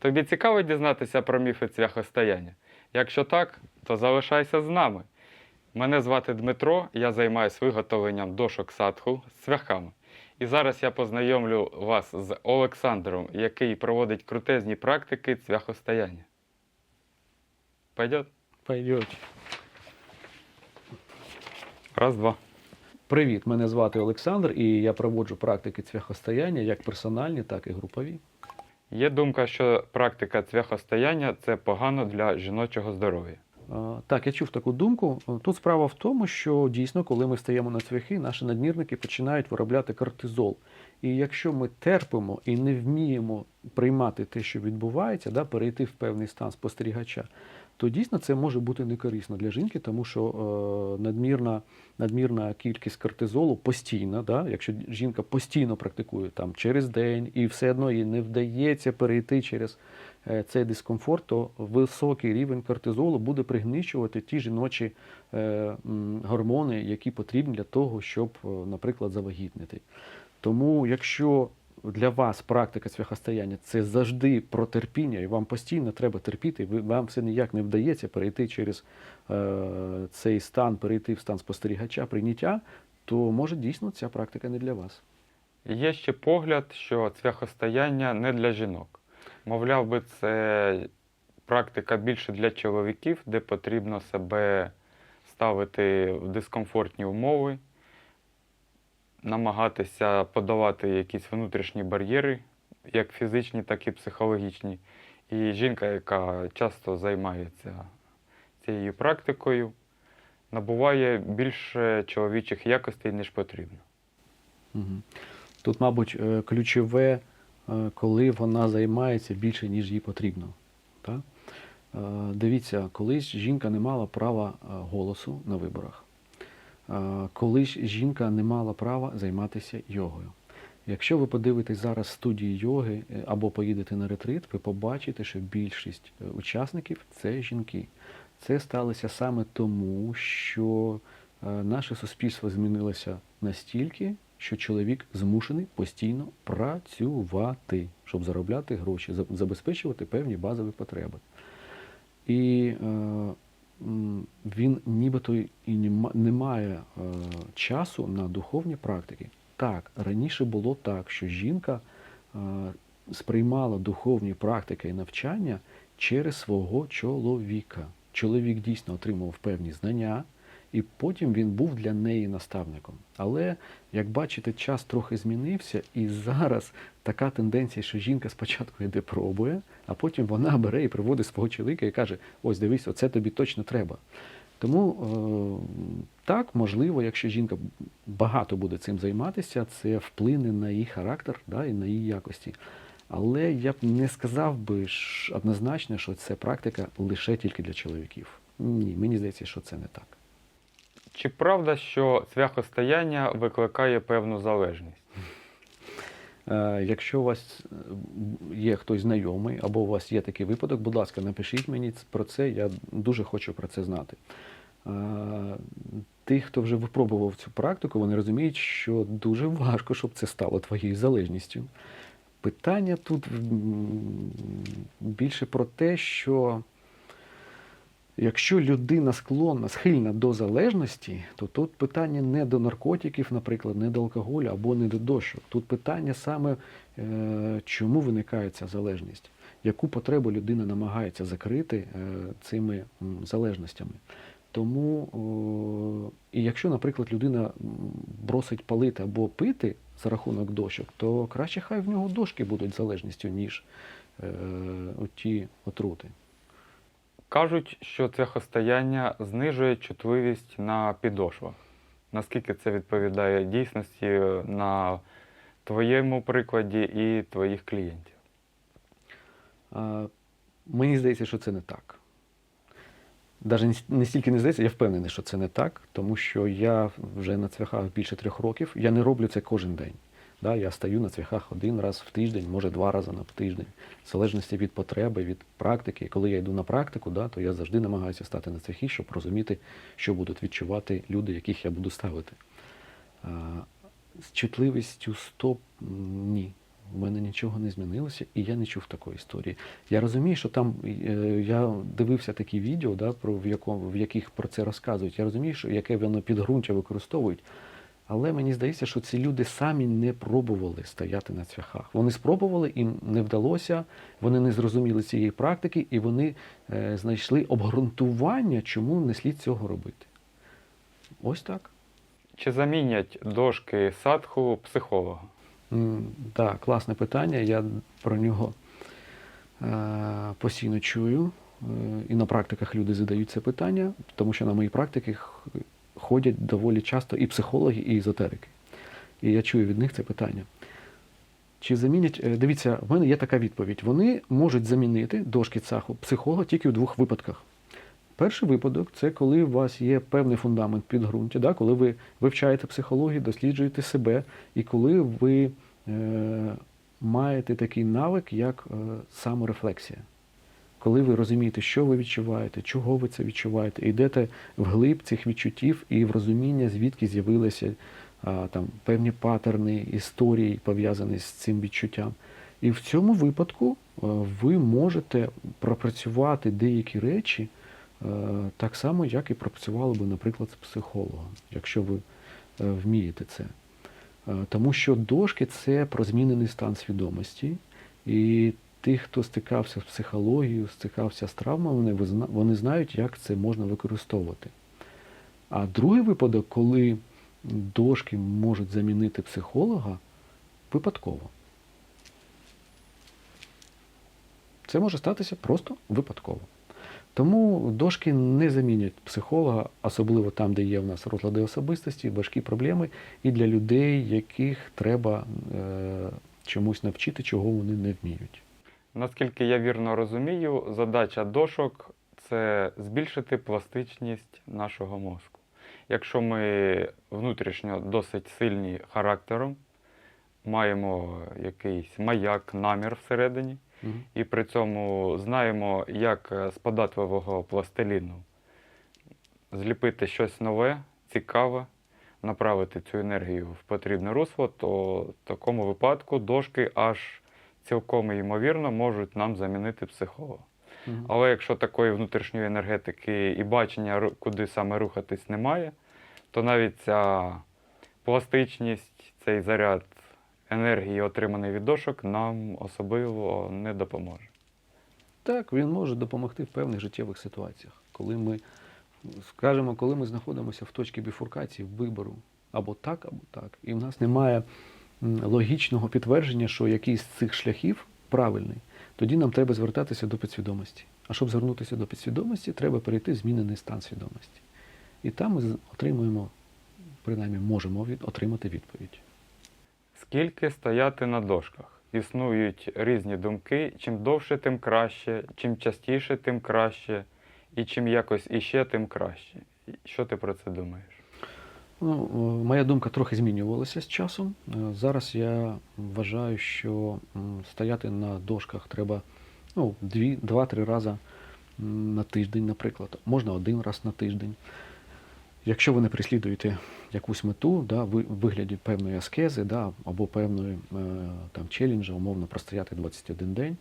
Тобі цікаво дізнатися про міфи цвяхостояння? Якщо так, то залишайся з нами. Мене звати Дмитро, я займаюся виготовленням дошок садху з цвяхами. І зараз я познайомлю вас з Олександром, який проводить крутезні практики цвяхостояння. Пойдет? Пойдет. Раз, два. Привіт, мене звати Олександр, і я проводжу практики цвяхостояння як персональні, так і групові. Є думка, що практика цвяхостояння це погано для жіночого здоров'я. Так, я чув таку думку. Тут справа в тому, що дійсно, коли ми стаємо на цвяхи, наші надмірники починають виробляти кортизол. І якщо ми терпимо і не вміємо приймати те, що відбувається, да, перейти в певний стан спостерігача, то дійсно це може бути некорисно для жінки, тому що е, надмірна, надмірна кількість кортизолу постійна, да, якщо жінка постійно практикує там через день і все одно їй не вдається перейти через е, цей дискомфорт, то високий рівень кортизолу буде пригничувати ті жіночі е, гормони, які потрібні для того, щоб, наприклад, завагітнити. Тому, якщо для вас практика цвяхостояння це завжди про терпіння, і вам постійно треба терпіти, ви, вам все ніяк не вдається перейти через е, цей стан, перейти в стан спостерігача, прийняття, то може дійсно ця практика не для вас. Є ще погляд, що цвяхостояння не для жінок. Мовляв би, це практика більше для чоловіків, де потрібно себе ставити в дискомфортні умови, намагатися подолати якісь внутрішні бар'єри, як фізичні, так і психологічні. І жінка, яка часто займається цією практикою, набуває більше чоловічих якостей, ніж потрібно. Тут, мабуть, е, ключове, е, коли вона займається більше, ніж їй потрібно. Так? Е, Дивіться, колись жінка не мала права голосу на виборах. Колись жінка не мала права займатися йогою. Якщо ви подивитесь зараз студії йоги е, або поїдете на ретрит, ви побачите, що більшість е, учасників це жінки. Це сталося саме тому, що е, наше суспільство змінилося настільки, що чоловік змушений постійно працювати, щоб заробляти гроші, забезпечувати певні базові потреби. І він нібито і не має е, часу на духовні практики. Так, раніше було так, що жінка е, сприймала духовні практики і навчання через свого чоловіка. Чоловік дійсно отримував певні знання, і потім він був для неї наставником. Але, як бачите, час трохи змінився, і зараз така тенденція, що жінка спочатку йде пробує, а потім вона бере і приводить свого чоловіка і каже: ось дивись, оце тобі точно треба. Тому е, так, можливо, якщо жінка багато буде цим займатися, це вплине на її характер да, і на її якості. Але я б не сказав би однозначно, що це практика лише тільки для чоловіків. Ні, мені здається, що це не так. Чи правда, що цвяхостояння викликає певну залежність? Е, Якщо у вас е, є хтось знайомий або у вас є такий випадок, будь ласка, напишіть мені про це, я дуже хочу про це знати. Е, Ті, хто вже випробував цю практику, вони розуміють, що дуже важко, щоб це стало твоєю залежністю. Питання тут більше про те, що Якщо людина склонна, схильна до залежності, то тут питання не до наркотиків, наприклад, не до алкоголю або не до дощок. Тут питання саме, е, чому виникає ця залежність, яку потребу людина намагається закрити е, цими залежностями. Тому, і якщо, наприклад, людина бросить палити або пити за рахунок дощок, то краще хай в нього дошки будуть залежністю, ніж е, ті отрути. Кажуть, що цвяхостояння знижує чутливість на підошвах. Наскільки це відповідає дійсності на твоєму прикладі і твоїх клієнтів? А, Мені здається, що це не так. Навіть не стільки не здається, я впевнений, що це не так, тому що я вже на цвяхах більше трьох років. Я не роблю це кожен день. Да, я стаю на цвяхах один раз в тиждень, може два рази на тиждень, в залежності від потреби, від практики. Коли я йду на практику, да, то я завжди намагаюся стати на цвяхи, щоб розуміти, що будуть відчувати люди, яких я буду ставити. А, з чутливістю стоп ні. в мене нічого не змінилося, і я не чув такої історії. Я розумію, що там е, я дивився такі відео, да, про в, якому, в яких про це розказують. Я розумію, що яке воно підґрунтя використовують. Але мені здається, що ці люди самі не пробували стояти на цвяхах. Вони спробували, їм не вдалося, вони не зрозуміли цієї практики, і вони е, знайшли обґрунтування, чому не слід цього робити. Ось так. Чи замінять дошки садху психолога? Так, класне питання. Я про нього е, постійно чую. Е, і на практиках люди задають це питання, тому що на мої практики х- ходять доволі часто і психологи, і езотерики. І я чую від них це питання. Чи замінять. е, Дивіться, в мене є така відповідь. Вони можуть замінити дошки цаху психолога тільки в двох випадках. Перший випадок це коли у вас є певний фундамент підґрунтя, да, коли ви вивчаєте психологію, досліджуєте себе, і коли ви е, маєте такий навик, як е, саморефлексія. Коли ви розумієте, що ви відчуваєте, чого ви це відчуваєте, йдете вглиб цих відчуттів і в розуміння, звідки з'явилися там, певні патерни, історії, пов'язані з цим відчуттям. І в цьому випадку е, ви можете пропрацювати деякі речі е, так само, як і пропрацювали би, наприклад, з психологом, якщо ви е, вмієте це. Тому що дошки це про змінений стан свідомості. І тих, хто стикався з психологією, стикався з травмами, вони, вони знають, як це можна використовувати. А другий випадок, коли дошки можуть замінити психолога, випадково. Це може статися просто випадково. Тому дошки не замінять психолога, особливо там, де є в нас розлади особистості, важкі проблеми, і для людей, яких треба е, чомусь навчити, чого вони не вміють. Наскільки я вірно розумію, задача дошок це збільшити пластичність нашого мозку. Якщо ми внутрішньо досить сильні характером, маємо якийсь маяк, намір всередині, Мгм. і при цьому знаємо, як е, з податливого пластиліну зліпити щось нове, цікаве, направити цю енергію в потрібне русло, то в такому випадку дошки аж цілком ймовірно можуть нам замінити психолога. Але якщо такої внутрішньої енергетики і бачення, куди саме рухатись, немає, то навіть ця пластичність, цей заряд енергії, отриманий від дошок, нам особливо не допоможе. Так, він може допомогти в певних життєвих ситуаціях, коли ми, скажімо, коли ми знаходимося в точці біфуркації вибору або так, або так, і в нас немає логічного підтвердження, що якийсь з цих шляхів правильний, тоді нам треба звертатися до підсвідомості. А щоб звернутися до підсвідомості, треба перейти в змінений стан свідомості. І там ми отримуємо, принаймні можемо отримати відповідь. Скільки стояти на дошках? Існують різні думки. Чим довше, тим краще, чим частіше, тим краще, і чим якось іще, тим краще. Що ти про це думаєш? Ну, е, моя думка трохи змінювалася з часом. Е, Зараз я вважаю, що стояти на дошках треба ну, два-три рази на тиждень, наприклад. Можна один раз на тиждень. Якщо ви не переслідуєте якусь мету, да, ви- вигляді певної аскези да, або певної е, там, челенджа, умовно простояти 21 день,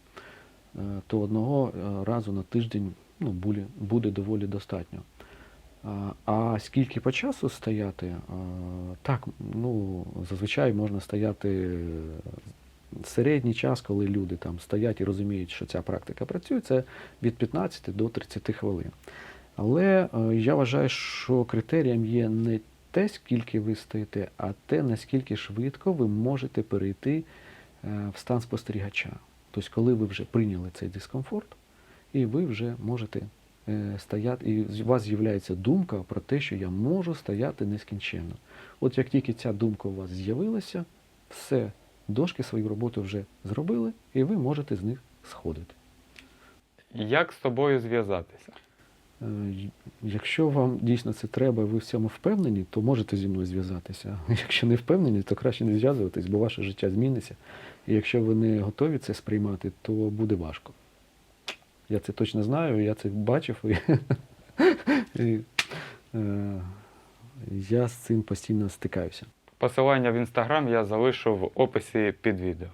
то одного разу на тиждень ну, буде доволі достатньо. А, скільки по часу стояти? Так, ну, зазвичай можна стояти е, середній час, коли люди там стоять і розуміють, що ця практика працює, це від 15 до 30 хвилин. Але е, я вважаю, що критерієм є не те, скільки ви стоїте, а те, наскільки швидко ви можете перейти е, в стан спостерігача. Тобто, коли ви вже прийняли цей дискомфорт, і ви вже можете стояти, і у вас з'являється думка про те, що я можу стояти нескінченно. От як тільки ця думка у вас з'явилася, все, дошки свою роботу вже зробили, і ви можете з них сходити. Як з тобою зв'язатися? Е, Якщо вам дійсно це треба, і ви в цьому впевнені, то можете зі мною зв'язатися. Якщо не впевнені, то краще не зв'язуватись, бо ваше життя зміниться. І якщо ви не готові це сприймати, то буде важко. Я це точно знаю, я це бачив, і, і е, я з цим постійно стикаюся. Посилання в інстаграм я залишу в описі під відео.